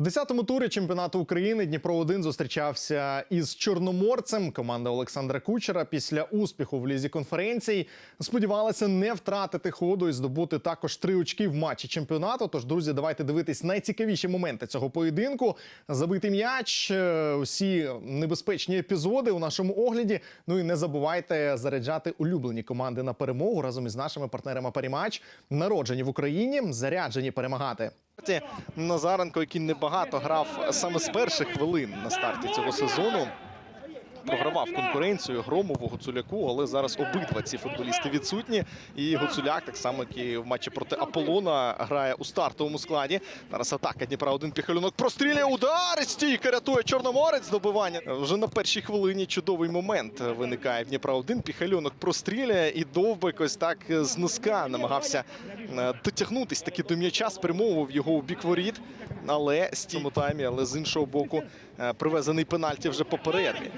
В 10-му турі чемпіонату України Дніпро 1 зустрічався із Чорноморцем. Команда Олександра Кучера після успіху в лізі конференцій сподівалася не втратити ходу і здобути також три очки в матчі чемпіонату. Тож, друзі, давайте дивитись найцікавіші моменти цього поєдинку. Забитий м'яч, е, усі небезпечні епізоди у нашому огляді. Ну і не забувайте заряджати улюблені команди на перемогу разом із нашими партнерами Парімач, народжені в Україні, заряджені перемагати. Назаренко, який небагато грав саме з перших хвилин на старті цього сезону. Програвав конкуренцію Громову, Гуцуляку, але зараз обидва ці футболісти відсутні. І Гуцуляк, так само, як і в матчі проти Аполлона, грає у стартовому складі. Зараз атака Дніпра один піхалюнок простріляє удар. Стійка рятує Чорноморець добивання. Вже на першій хвилині чудовий момент виникає в Дніпра один. Піхальонок простріляє і довбик ось так з носка намагався е, дотягнутись таки до м'яча, спрямовував його у бік воріт. Але цьому таймі, але з іншого боку, е, привезений пенальті вже по перерві.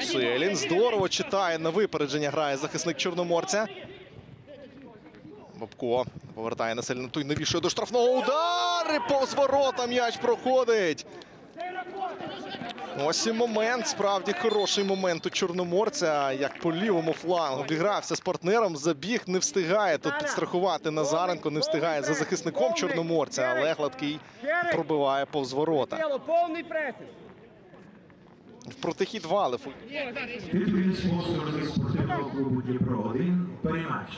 Селін здорово читає на випередження. Грає захисник Чорноморця. Бобко повертає на Селіна. Той навішує до штрафного удару. Повз ворота м'яч проходить. Ось і момент. Справді хороший момент у Чорноморця. Як по лівому флангу обігрався з партнером. Забіг не встигає тут підстрахувати Назаренко. Не встигає за захисником Чорноморця, але гладкий пробиває повз ворота. Повний пресинг. В протихід валив. Титульний спонсор спортивного клубу Дніпро 1 Парімач.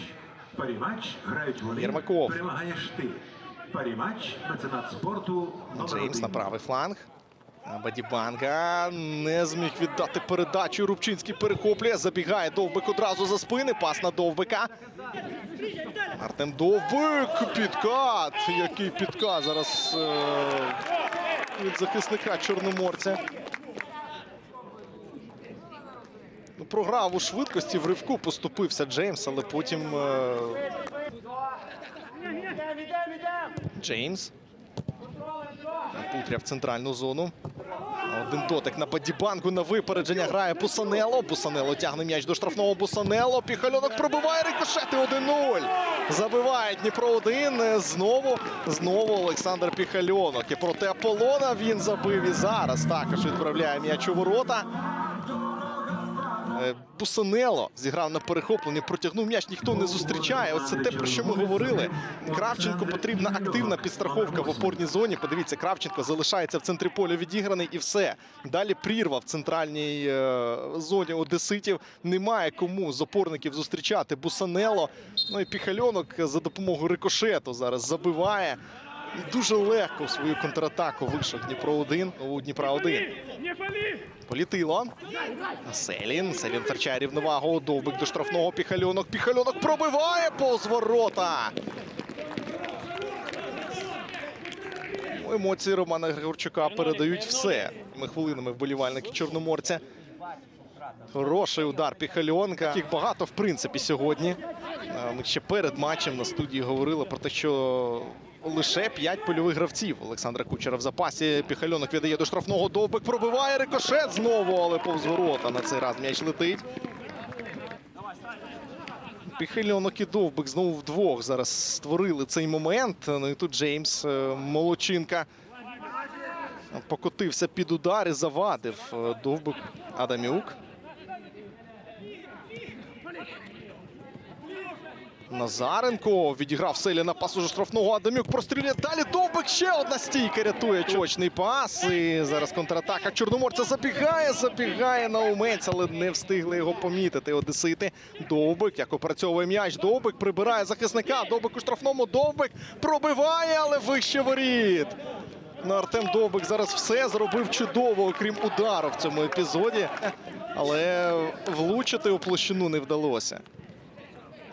Парімач грають. Єрмаков. Перемагаєш ти. Парімач меценат спорту Джеймс на правий фланг. Бадібанга не зміг віддати передачу. Рубчинський перехоплює. Забігає Довбик одразу за спини. Пас на Довбика. Артем Довбик. Підкат. Який підкат зараз е- від захисника Чорноморця. Ну, програв у швидкості в ривку, поступився Джеймс, але потім е-. Джеймс. Путря в центральну зону. Один дотик на Бадібангу на випередження грає Бусанело. Бусанело тягне м'яч до штрафного Бусанело. Піхальонок пробиває рикошети 1-0. Забиває Дніпро 1. Знову, знову Олександр Піхальонок. І проти Аполлона він забив і зараз також відправляє м'яч у ворота. Е, Бусанело зіграв на перехопленні, протягнув м'яч, ніхто не зустрічає. Оце те, про що ми говорили. Кравченко потрібна активна підстраховка в опорній зоні. Подивіться, Кравченко залишається в центрі поля відіграний і все. Далі прірва в центральній е, зоні одеситів. Немає кому з опорників зустрічати. Бусанело. Ну і Піхальонок за допомогою рикошету зараз забиває. І дуже легко в свою контратаку вийшов Дніпро 1 у Дніпра 1. Політило. Селін. Селін втрачає рівновагу. Довбик до штрафного піхальонок. Піхальонок пробиває повз ворота. Ну, Емоції Романа Григорчука передають все. Ми хвилинами вболівальники Чорноморця. Хороший удар Піхальонка. Їх багато, в принципі, сьогодні. Ми ще перед матчем на студії говорили про те, що лише 5 польових гравців Олександра Кучера в запасі. Піхальонок віддає до штрафного довбик. Пробиває рикошет знову, але повз ворота на цей раз м'яч летить. Піхальонок і Довбик знову вдвох зараз створили цей момент. Ну і тут Джеймс е, Молочинка покотився під удар і завадив е, Довбик Адамюк. Назаренко відіграв селі на пас уже штрафного Адамюк простріляє далі. Довбик ще одна стійка рятує точний пас. І зараз контратака Чорноморця забігає, забігає на умець, але не встигли його помітити. Одесити. Довбик, як опрацьовує м'яч. Довбик прибирає захисника. Довбик у штрафному. Довбик пробиває, але вище воріт. Артем Довбик зараз все зробив чудово, окрім удару в цьому епізоді. Але влучити у площину не вдалося.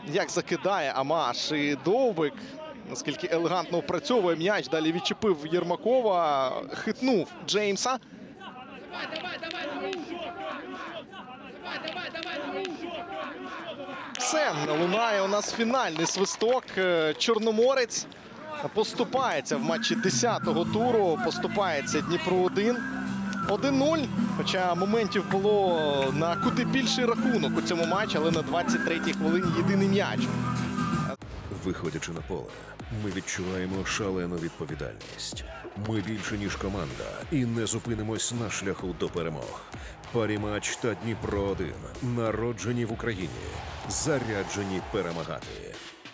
Як закидає Амаш і Довбик, наскільки елегантно опрацьовує м'яч, далі відчепив Єрмакова, хитнув Джеймса. Все, лунає у нас фінальний свисток. Чорноморець поступається в матчі 10-го туру. Поступається Дніпро 1. 1-0. Хоча моментів було на куди більший рахунок у цьому матчі, але на 23-й хвилині єдиний м'яч. Виходячи на поле, ми відчуваємо шалену відповідальність. Ми більше ніж команда і не зупинимось на шляху до перемог. Парімач та Дніпро 1 народжені в Україні, заряджені перемагати.